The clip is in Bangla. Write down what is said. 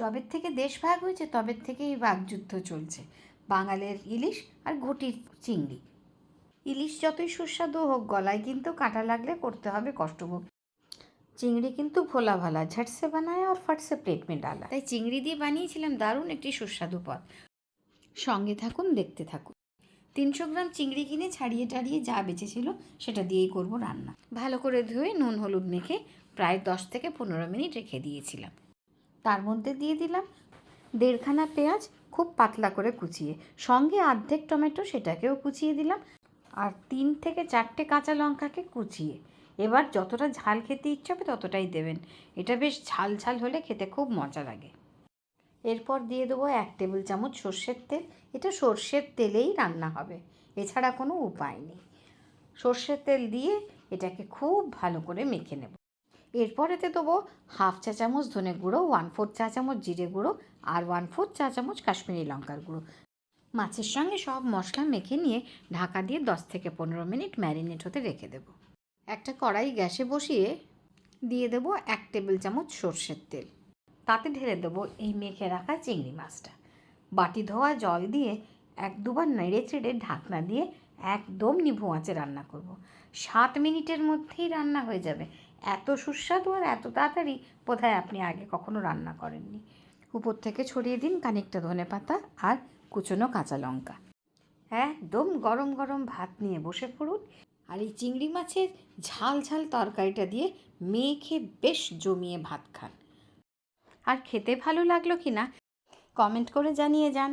যবের থেকে দেশ ভাগ হয়েছে, তবের থেকেই বাগযুদ্ধ চলছে। বাঙালের ইলিশ আর ঘটির চিংড়ি। ইলিশ যতই সুস্বাদু হোক, গলায় কিন্তু কাঁটা লাগলে করতে হবে কষ্টভোগ চিংড়ি কিন্তু ভোলা ভালা, ঝটসে বানায় আর ফটসে প্লেট মে ডালা। তাই চিংড়ি দিয়ে বানিয়েছিলাম দারুণ একটি সুস্বাদু পদ। সঙ্গে থাকুন, দেখতে থাকুন। তিনশো গ্রাম চিংড়ি কিনে ছাড়িয়ে টাড়িয়ে যা বেঁচেছিল, সেটা দিয়েই করব রান্না। ভালো করে ধুয়ে নুন হলুদ মেখে প্রায় দশ থেকে পনেরো মিনিট রেখে দিয়েছিলাম। তার মধ্যে দিয়ে দিলাম দেড়খানা পেঁয়াজ খুব পাতলা করে কুচিয়ে। সঙ্গে অর্ধেক টমেটো সেটাকেও কুচিয়ে দিলাম আর তিন থেকে চারটে কাঁচা লঙ্কাকে কুচিয়ে। এবার যতটা ঝাল খেতে ইচ্ছে হবে ততটাই দেবেন। এটা বেশ ঝাল ঝাল হলে খেতে খুব মজা লাগে। এরপর দিয়ে দেবো এক টেবিল চামচ সর্ষের তেল। এটা সর্ষের তেলেই রান্না হবে, এছাড়া কোনো উপায় নেই। সর্ষের তেল দিয়ে এটাকে খুব ভালো করে মেখে নেব। এরপর এতে দেবো হাফ চা চামচ ধনে গুঁড়ো ওয়ান ফোর চা চামচ জিরে গুঁড়ো আর ওয়ান ফোর চা চামচ কাশ্মীরি লঙ্কার গুঁড়ো। মাছের সঙ্গে সব মশলা মেখে নিয়ে ঢাকা দিয়ে দশ থেকে পনেরো মিনিট ম্যারিনেট হতে রেখে দেব। একটা কড়াই গ্যাসে বসিয়ে দিয়ে দেবো এক টেবিল চামচ সর্ষের তেল। তাতে ঢেলে দেবো এই মেখে রাখা চিংড়ি মাছটা। বাটি ধোয়া জল দিয়ে এক দুবার নেড়ে চেড়ে ঢাকনা দিয়ে একদম নিভু আঁচে রান্না করব। সাত মিনিটের মধ্যেই রান্না হয়ে যাবে। এত সুস্বাদু আর এত তাড়াতাড়ি বোধহয় আপনি আগে কখনো রান্না করেননি। উপর থেকে ছড়িয়ে দিন খানিকটা ধনে পাতা আর কুচনো কাঁচা লঙ্কা। একদম গরম গরম ভাত নিয়ে বসে পড়ুন আর এই চিংড়ি মাছের ঝাল ঝাল তরকারিটা দিয়ে মেখে বেশ জমিয়ে ভাত খান। আর খেতে ভালো লাগল কি না, কমেন্ট করে জানিয়ে যান।